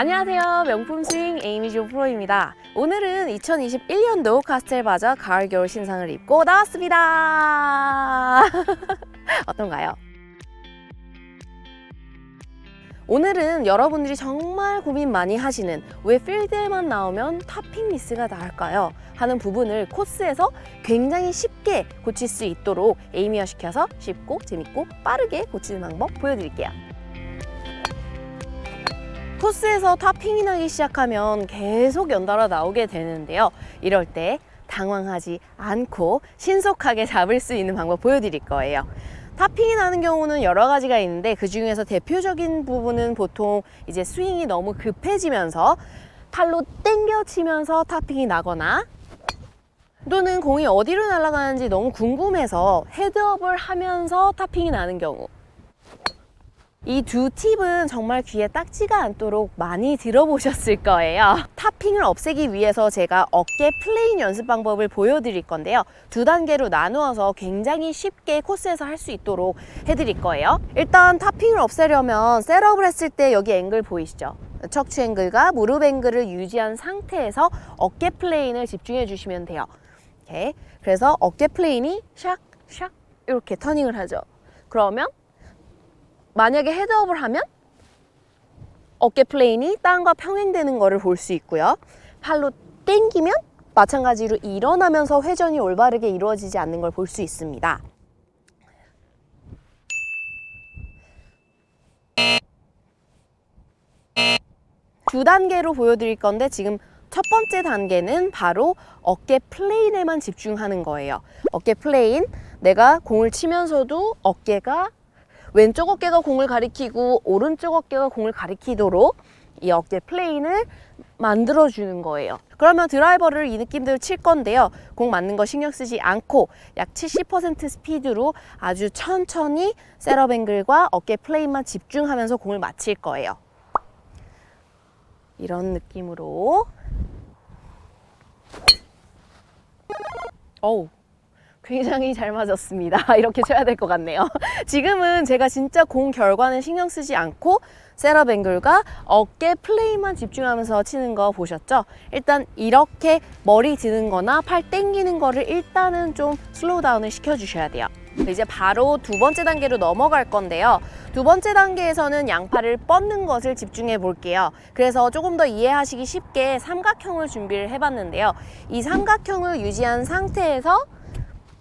안녕하세요. 명품 스윙 에이미조 프로입니다. 오늘은 2021년도 카스텔바자 가을 겨울 신상을 입고 나왔습니다. 어떤가요? 오늘은 여러분들이 정말 고민 많이 하시는 왜 필드에만 나오면 탑핑 미스가 나을까요? 하는 부분을 코스에서 굉장히 쉽게 고칠 수 있도록 에이미화 시켜서 쉽고 재밌고 빠르게 고치는 방법 보여드릴게요. 코스에서 탑핑이 나기 시작하면 계속 연달아 나오게 되는데요. 이럴 때 당황하지 않고 신속하게 잡을 수 있는 방법 보여드릴 거예요. 탑핑이 나는 경우는 여러 가지가 있는데 그 중에서 대표적인 부분은 보통 이제 스윙이 너무 급해지면서 팔로 당겨 치면서 탑핑이 나거나 또는 공이 어디로 날아가는지 너무 궁금해서 헤드업을 하면서 탑핑이 나는 경우 이 두 팁은 정말 귀에 딱지가 않도록 많이 들어보셨을 거예요. 탑핑을 없애기 위해서 제가 어깨 플레인 연습 방법을 보여드릴 건데요. 두 단계로 나누어서 굉장히 쉽게 코스에서 할 수 있도록 해드릴 거예요. 일단 탑핑을 없애려면 셋업을 했을 때 여기 앵글 보이시죠? 척추 앵글과 무릎 앵글을 유지한 상태에서 어깨 플레인을 집중해 주시면 돼요. 이렇게. 그래서 어깨 플레인이 샥, 샥 이렇게 터닝을 하죠. 그러면 만약에 헤드업을 하면 어깨 플레인이 땅과 평행되는 것을 볼 수 있고요. 팔로 당기면 마찬가지로 일어나면서 회전이 올바르게 이루어지지 않는 걸 볼 수 있습니다. 두 단계로 보여드릴 건데 지금 첫 번째 단계는 바로 어깨 플레인에만 집중하는 거예요. 어깨 플레인, 내가 공을 치면서도 어깨가 왼쪽 어깨가 공을 가리키고 오른쪽 어깨가 공을 가리키도록 이 어깨 플레인을 만들어주는 거예요. 그러면 드라이버를 이 느낌대로 칠 건데요. 공 맞는 거 신경 쓰지 않고 약 70% 스피드로 아주 천천히 셋업 앵글과 어깨 플레인만 집중하면서 공을 맞힐 거예요. 이런 느낌으로 어우 굉장히 잘 맞았습니다. 이렇게 쳐야 될 것 같네요. 지금은 제가 진짜 공 결과는 신경 쓰지 않고 셋업 앵글과 어깨 플레이만 집중하면서 치는 거 보셨죠? 일단 이렇게 머리 드는 거나 팔 땡기는 거를 일단은 좀 슬로우 다운을 시켜주셔야 돼요. 이제 바로 두 번째 단계로 넘어갈 건데요. 두 번째 단계에서는 양팔을 뻗는 것을 집중해 볼게요. 그래서 조금 더 이해하시기 쉽게 삼각형을 준비를 해봤는데요. 이 삼각형을 유지한 상태에서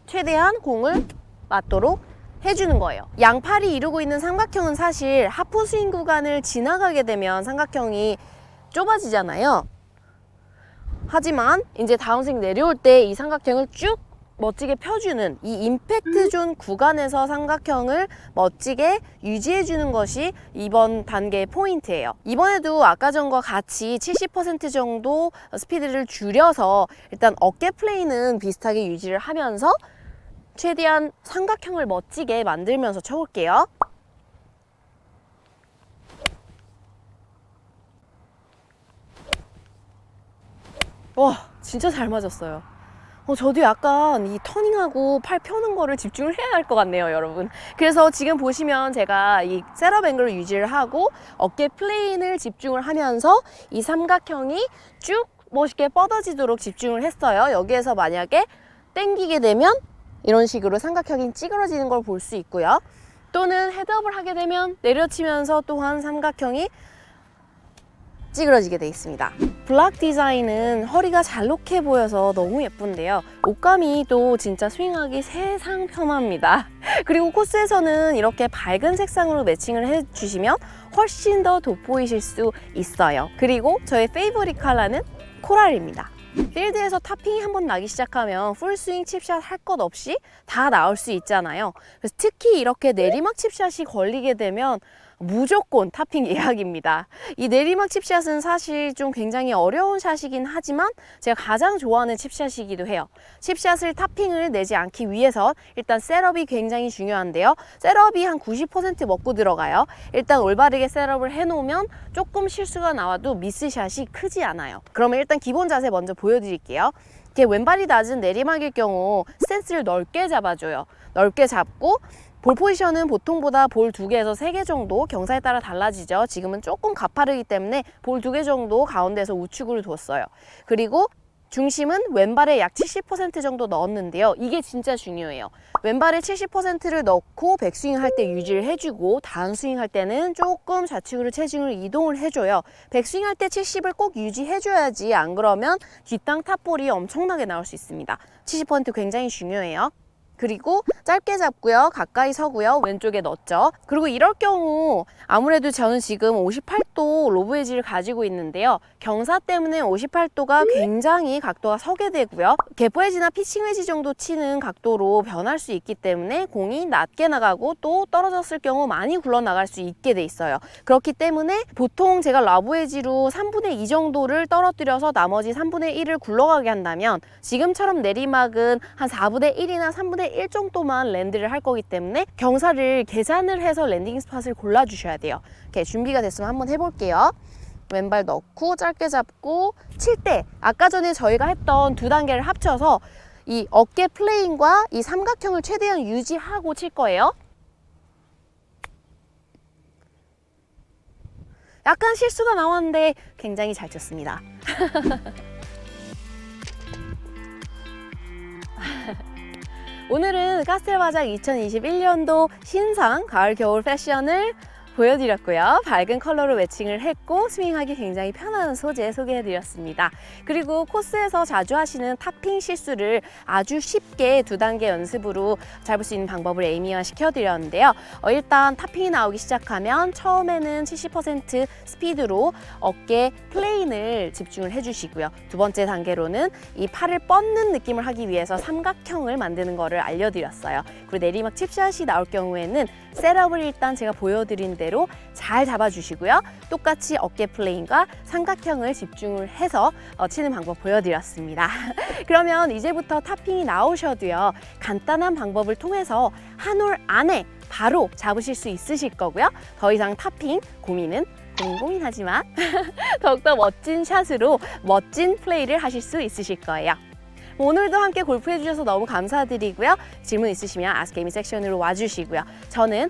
최대한 공을 맞도록 해주는 거예요. 양팔이 이루고 있는 삼각형은 사실 하프 스윙 구간을 지나가게 되면 삼각형이 좁아지잖아요. 하지만 이제 다운스윙 내려올 때 이 삼각형을 쭉 멋지게 펴주는 이 임팩트 존 구간에서 삼각형을 멋지게 유지해 주는 것이 이번 단계의 포인트예요. 이번에도 아까 전과 같이 70% 정도 스피드를 줄여서 일단 어깨 플레이는 비슷하게 유지를 하면서 최대한 삼각형을 멋지게 만들면서 쳐볼게요. 와, 진짜 잘 맞았어요. 어, 저도 약간 이 터닝하고 팔 펴는 거를 집중을 해야 할 것 같네요, 여러분. 그래서 지금 보시면 제가 이 셋업 앵글을 유지를 하고 어깨 플레인을 집중을 하면서 이 삼각형이 쭉 멋있게 뻗어지도록 집중을 했어요. 여기에서 만약에 땡기게 되면 이런 식으로 삼각형이 찌그러지는 걸 볼 수 있고요. 또는 헤드업을 하게 되면 내려치면서 또한 삼각형이 찌그러지게 돼 있습니다. 블락 디자인은 허리가 잘록해 보여서 너무 예쁜데요. 옷감이 또 진짜 스윙하기 세상 편합니다. 그리고 코스에서는 이렇게 밝은 색상으로 매칭을 해주시면 훨씬 더 돋보이실 수 있어요. 그리고 저의 페이보릿 컬러는 코랄입니다. 필드에서 탑핑이 한 번 나기 시작하면 풀스윙 칩샷 할 것 없이 다 나올 수 있잖아요. 그래서 특히 이렇게 내리막 칩샷이 걸리게 되면 무조건 탑핑 예약입니다. 이 내리막 칩샷은 사실 좀 굉장히 어려운 샷이긴 하지만 제가 가장 좋아하는 칩샷이기도 해요. 칩샷을 탑핑을 내지 않기 위해서 일단 셋업이 굉장히 중요한데요. 셋업이 한 90% 먹고 들어가요. 일단 올바르게 셋업을 해놓으면 조금 실수가 나와도 미스샷이 크지 않아요. 그러면 일단 기본 자세 먼저 보여드릴게요. 이렇게 왼발이 낮은 내리막일 경우 스탠스를 넓게 잡아줘요. 넓게 잡고 볼 포지션은 보통보다 볼 두 개에서 세 개 정도 경사에 따라 달라지죠. 지금은 조금 가파르기 때문에 볼 두 개 정도 가운데서 우측으로 뒀어요. 그리고 중심은 왼발에 약 70% 정도 넣었는데요. 이게 진짜 중요해요. 왼발에 70%를 넣고 백스윙 할 때 유지를 해주고 다운스윙 할 때는 조금 좌측으로 체중을 이동을 해줘요. 백스윙 할 때 70을 꼭 유지해줘야지 안 그러면 뒷땅 탑볼이 엄청나게 나올 수 있습니다. 70% 굉장히 중요해요. 그리고 짧게 잡고요. 가까이 서고요. 왼쪽에 넣었죠. 그리고 이럴 경우 아무래도 저는 지금 58도 로브 웨지를 가지고 있는데요. 경사 때문에 58도가 굉장히 각도가 서게 되고요. 개포 웨지나 피칭 웨지 정도 치는 각도로 변할 수 있기 때문에 공이 낮게 나가고 또 떨어졌을 경우 많이 굴러나갈 수 있게 돼 있어요. 그렇기 때문에 보통 제가 라브 웨지로 3분의 2 정도를 떨어뜨려서 나머지 3분의 1을 굴러가게 한다면 지금처럼 내리막은 한 4분의 1이나 3분의 1 정도만 랜드를 할 거기 때문에 경사를 계산을 해서 랜딩 스팟을 골라주셔야 돼요. 이렇게 준비가 됐으면 한번 해볼게요. 왼발 넣고 짧게 잡고 칠 때 아까 전에 저희가 했던 두 단계를 합쳐서 이 어깨 플레인과 이 삼각형을 최대한 유지하고 칠 거예요. 약간 실수가 나왔는데 굉장히 잘 쳤습니다. 오늘은 카스텔바작 2021년도 신상 가을 겨울 패션을 보여드렸고요. 밝은 컬러로 매칭을 했고 스윙하기 굉장히 편한 소재 소개해드렸습니다. 그리고 코스에서 자주 하시는 탑핑 실수를 아주 쉽게 두 단계 연습으로 잡을 수 있는 방법을 에이미화 시켜드렸는데요. 어, 일단 탑핑이 나오기 시작하면 처음에는 70% 스피드로 어깨 플레인을 집중을 해주시고요. 두 번째 단계로는 이 팔을 뻗는 느낌을 하기 위해서 삼각형을 만드는 거를 알려드렸어요. 그리고 내리막 칩샷이 나올 경우에는 셋업을 일단 제가 보여드린 대로 잘 잡아주시고요. 똑같이 어깨 플레인과 삼각형을 집중을 해서 어, 치는 방법 보여드렸습니다. 그러면 이제부터 탑핑이 나오셔도요. 간단한 방법을 통해서 한 올 안에 바로 잡으실 수 있으실 거고요. 더 이상 탑핑 고민은 고민 고민하지만 더욱더 멋진 샷으로 멋진 플레이를 하실 수 있으실 거예요. 오늘도 함께 골프해 주셔서 너무 감사드리고요. 질문 있으시면 아스케미 섹션으로 와주시고요. 저는